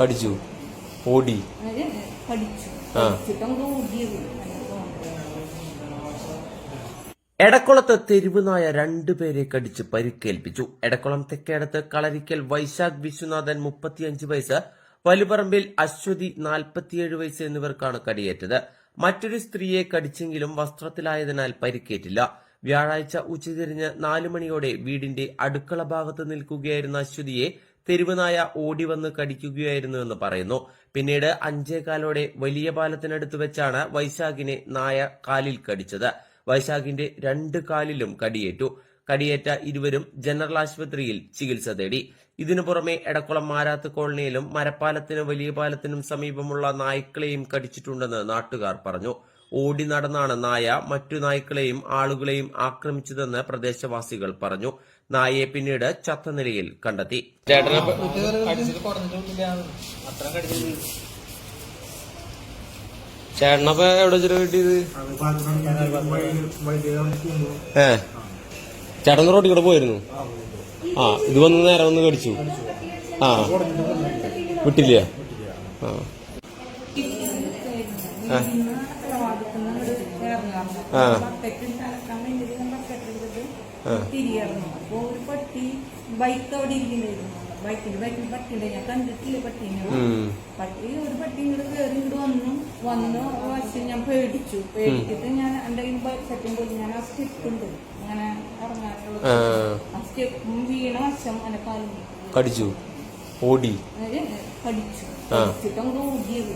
കടിച്ചു ഓടി. എടക്കുളത്ത് തെരുവുനായ രണ്ടുപേരെ കടിച്ച് പരിക്കേൽപ്പിച്ചു. എടക്കുളം തെക്കേടത്ത് കളരിക്കൽ വൈശാഖ് വിശ്വനാഥൻ മുപ്പത്തിയഞ്ച് വയസ്സ് വലുപറമ്പിൽ അശ്വതി നാൽപ്പത്തിയേഴ് വയസ്സ് എന്നിവർക്കാണ് കടിയേറ്റത്. മറ്റൊരു സ്ത്രീയെ കടിച്ചെങ്കിലും വസ്ത്രത്തിലായതിനാൽ പരിക്കേറ്റില്ല. വ്യാഴാഴ്ച ഉച്ചതിരിഞ്ഞ് നാലു മണിയോടെ വീടിന്റെ അടുക്കള ഭാഗത്ത് നിൽക്കുകയായിരുന്ന അശ്വതിയെ തെരുവുനായ ഓടിവന്ന് കടിക്കുകയായിരുന്നുവെന്ന് പറയുന്നു. പിന്നീട് അഞ്ചേകാലോടെ വലിയ പാലത്തിനടുത്ത് വെച്ചാണ് വൈശാഖിനെ നായ കാലിൽ കടിച്ചത്. വൈശാഖിന്റെ രണ്ട് കാലിലും കടിയേറ്റു. കടിയേറ്റ ഇരുവരും ജനറൽ ആശുപത്രിയിൽ ചികിത്സ തേടി. ഇതിനു പുറമെ എടക്കുളം മാരാത്ത് കോളനിയിലും മരപ്പാലത്തിനും വലിയ പാലത്തിനും സമീപമുള്ള നായ്ക്കളെയും കടിച്ചിട്ടുണ്ടെന്ന് നാട്ടുകാർ പറഞ്ഞു. ഓടി നടന്നാണ് നായ മറ്റു നായ്ക്കളെയും ആളുകളെയും ആക്രമിച്ചതെന്ന് പ്രദേശവാസികൾ പറഞ്ഞു. നായയെ പിന്നീട് ചത്ത നിലയിൽ കണ്ടെത്തി. ചേട്ടന ഇവിടെ ചേട്ടനപ്പ എവിടെ വെച്ചിട്ട് കിട്ടിയത്? ഏ. ചേട്ടൻ റോട്ടിൽ കൂടെ പോയിരുന്നു. ആ ഇത് വന്ന് നേരെ വന്ന് കടിച്ചു. ആ. വിട്ടില്ല. ആ. ആ. തിരിയായിരുന്നു അപ്പൊ ഒരു പട്ടി ബൈക്ക് അവിടെ ഇരിക്കുന്നുണ്ടായിരുന്നു. ബൈക്കിൽ ബൈക്കിൽ പട്ടിയുണ്ട് ഞാൻ കണ്ടിട്ടില്ല പട്ടീനെ. പട്ടി ഒരു പട്ടി ഇങ്ങോട്ട് കയറി ഇങ്ങോട്ട് വന്നു. വന്നു പക്ഷെ ഞാൻ പേടിച്ചു. പേടിച്ചിട്ട് ഞാൻ എന്റെ സെറ്റിംഗ് പോയി ഞാൻ ആ സ്റ്റെപ്പുണ്ട് അങ്ങനെ ഇറങ്ങാനുള്ള ആ, സ്റ്റെപ്പും വീണ വശം എന്നെ കാലും കടിച്ചു. ഓടി. കടിച്ചു. കടിച്ചിട്ട് അങ്ങോട്ട് ഊതിയത്